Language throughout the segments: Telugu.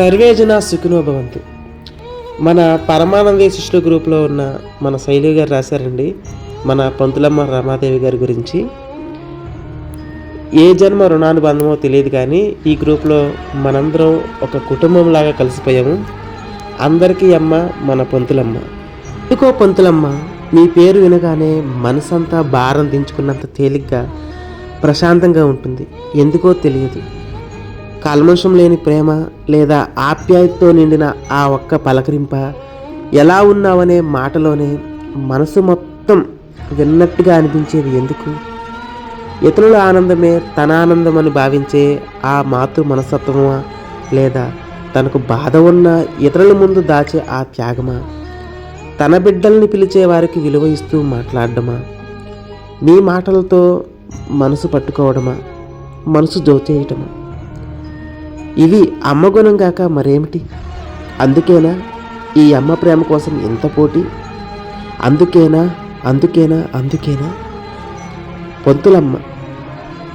సర్వేజన సుఖినోభవంతు మన పరమానంద శిష్యుల గ్రూప్లో ఉన్న మన శైలి గారు రాశారండి మన పంతులమ్మ రమాదేవి గారి గురించి. ఏ జన్మ రుణానుబంధమో తెలియదు కానీ ఈ గ్రూప్లో మనందరం ఒక కుటుంబంలాగా కలిసిపోయాము. అందరికీ అమ్మ మన పంతులమ్మ. ఎందుకో పంతులమ్మ మీ పేరు వినగానే మనసంతా భారం దించుకున్నంత తేలిగ్గా ప్రశాంతంగా ఉంటుంది. ఎందుకో తెలియదు. కల్మషం లేని ప్రేమ లేదా ఆప్యాయతతో నిండిన ఆ ఒక్క పలకరింప ఎలా ఉన్నావనే మాటలోనే మనసు మొత్తం విన్నట్టుగా అనిపించేది ఎందుకు? ఇతరుల ఆనందమే తన ఆనందం అని భావించే ఆ మాతృ మనస్తత్వమా? లేదా తనకు బాధ ఉన్న ఇతరుల ముందు దాచే ఆ త్యాగమా? తన బిడ్డల్ని పిలిచే వారికి విలువ ఇస్తూ మాట్లాడడమా? మీ మాటలతో మనసు పట్టుకోవడమా? మనసు జోచేయటమా? ఇవి అమ్మ గుణం కాక మరేమిటి? అందుకేనా ఈ అమ్మ ప్రేమ కోసం ఎంత పోటీ? అందుకేనా అందుకేనా అందుకేనా? పొంతులమ్మ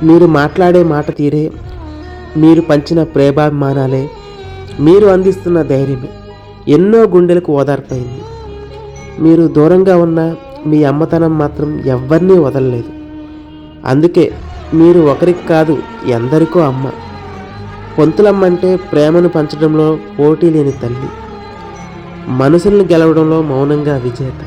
మీరు మాట్లాడే మాట తీరే మీరు పంచిన ప్రేమాభిమానాలే మీరు అందిస్తున్న ధైర్యమే ఎన్నో గుండెలకు ఓదార్పైంది. మీరు దూరంగా ఉన్న మీ అమ్మతనం మాత్రం ఎవరినీ వదలలేదు. అందుకే మీరు ఒకరికి కాదు ఎందరికో అమ్మ. పొంతులమ్మ అంటే ప్రేమను పంచడంలో పోటీ లేని తల్లి. మనసులను గెలవడంలో మౌనంగా విజేత.